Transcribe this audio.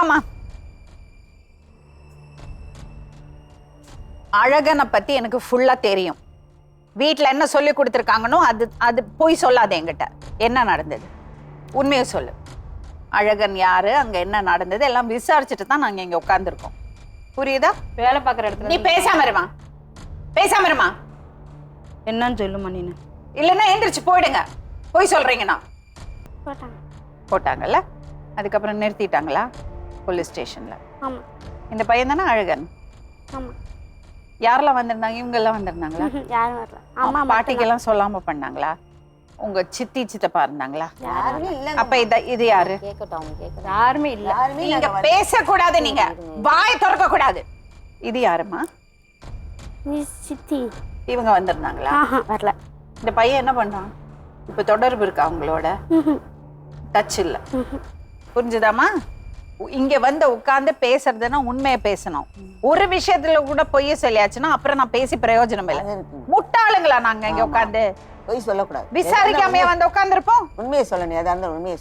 வாமா. அழகனை பத்தி எனக்கு ஃபுல்லா தெரியும். வீட்ல என்ன சொல்லி கொடுத்துருக்காங்கன்னோ அது அது போய் சொல்லாத என்கிட்ட. என்ன நடந்தது? உண்மையை சொல்லு. அழகன் யாரு? அங்க என்ன நடந்தது? எல்லாம் விசாரிச்சுட்டு தான் நாங்க இங்க உட்காந்துருக்கோம் புரியுதா? வேலை பார்க்குற இடத்துல நீ பேசாம இருமா. பேசாம இருமா. என்னன்னு சொல்லுமா நீனு. இல்லைன்னா எந்திரிச்சு போயிடுங்க. போய் சொல்றீங்கண்ணா போட்டாங்க. போட்டாங்கல்ல? அதுக்கப்புறம் நிறுத்திட்டாங்களா? போலீஸ் ஸ்டேஷன்ல ஆமாம் இந்த பையன் தானே அழகன்? ஆமாம் யாரெல்லாம் வந்திருந்தாங்க? இவங்க எல்லாம் வந்திருந்தாங்களா யாரும் வரல. அம்மா பாட்டிக்கெல்லாம் சொல்லாம பண்ணாங்களா? உங்க சித்தி சித்தப்பா இருந்தாங்களா? யாருமே இல்ல அப்ப இத இது யாரு? யாருமே இல்ல. நீங்க பேசக்கூடாது நீங்க. வாய் திறக்க கூடாது இது யாருமா சித்தி. இவங்க வந்திருந்தாங்களா? வரல. இந்த பையன் என்ன பண்ணான்? இப்ப தொடர்பு இருக்கா அவங்களோட. டச் இல்ல. புரிஞ்சுதாம்மா? இங்க வந்து உட்கார்ந்து பேசுறதுன்னா உண்மையை பேசணும். ஒரு விஷயத்துல கூட பொய்ய சொல்லியாச்சுன்னா அப்புறம் நான் பேசி பிரயோஜனம் இல்லை. முட்டாளுங்களா நாங்க இங்க உட்கார்ந்து? பொய் சொல்லக்கூடாது. விசாரிக்காமையா வந்து உட்கார்ந்துருப்போம்? உண்மையை சொல்லணும். இருந்தாலும் உண்மையை